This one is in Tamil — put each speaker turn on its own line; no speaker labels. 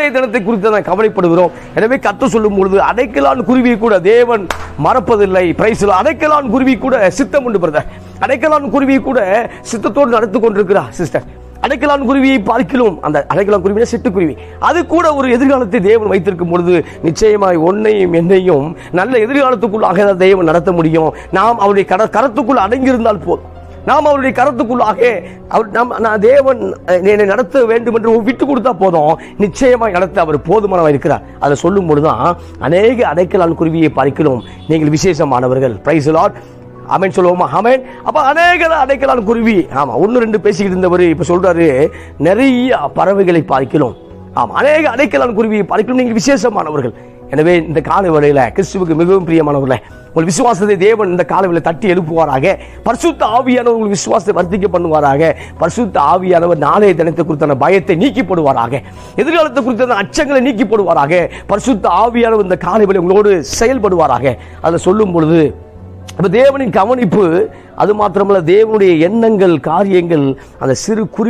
இன்றைய தினத்தை குறித்து நான் கவலைப்படுகிறோம். எனவே கத்து சொல்லும் பொழுது அடைக்கலான் குருவியை கூட தேவன் மறப்பதில்லை. பிரைஸ்ல அடைக்கலான் குருவி கூட சித்தம் உண்டு பிரதர் அடைக்கலான் குருவி கூட சித்தத்தோடு நடத்து கொண்டிருக்கிறார் சிஸ்டர் அடைக்கலான் குருவியை பார்க்கிலும் அந்த அடைக்கலான் குருவினா சிட்டுக்குருவி அது கூட ஒரு எதிர்காலத்தை தேவன் வைத்திருக்கும் பொழுது நிச்சயமாய் ஒன்னையும் என்னையும் நல்ல எதிர்காலத்துக்குள்ளாக தேவன் நடத்த முடியும். நாம் அவருடைய கர கரத்துக்குள் அடங்கியிருந்தால் போதும். நாம் அவருடைய கருத்துக்குள்ளாக அவர் நம் நான் தேவன் என்னை நடத்த வேண்டும் என்று விட்டு கொடுத்தா போதும். நிச்சயமாக நடத்த அவர் போதுமானவர் இருக்கிறார். அதை சொல்லும் பொழுதுதான் அநேக அடைக்கலான் குருவியை பார்க்கிறோம். நீங்கள் விசேஷமானவர்கள். பிரைஸ் லார்ட் அமேன் சொல்லுவோமா? அமேன் அப்போ அநேக அடைக்கலான் குருவி. ஆமாம் ஒன்று ரெண்டு பேசிக்கிட்டு இருந்தவர் இப்போ சொல்கிறாரு நிறைய பறவைகளை பார்க்கிறோம். ஆமாம் அநேக அடைக்கலான் குருவியை பார்க்கிறோம். நீங்கள் விசேஷமானவர்கள். எனவே இந்த கால வேளையில கிறிஸ்துவுக்கு மிகவும் பிரியமானவர்களே உங்கள் விசுவாசத்தை தேவன் இந்த கால தட்டி எழுப்புவாராக. பரிசுத்த ஆவியானவர் உங்கள் விசுவாசத்தை வர்த்திக்க பண்ணுவாராக. பரிசுத்த ஆவியானவர் நாளைய தினத்தை குறித்தான பயத்தை நீக்கி போடுவாராக எதிர்காலத்தை குறித்தான அச்சங்களை நீக்கி போடுவாராக பரிசுத்த ஆவியானவர் இந்த காலை உங்களோடு செயல்படுவாராக. அதை சொல்லும் பொழுது அப்போ தேவனின் கவனிப்பு அது மாத்திரமல்ல தேவனுடைய எண்ணங்கள் காரியங்கள் அந்த சிறு குறி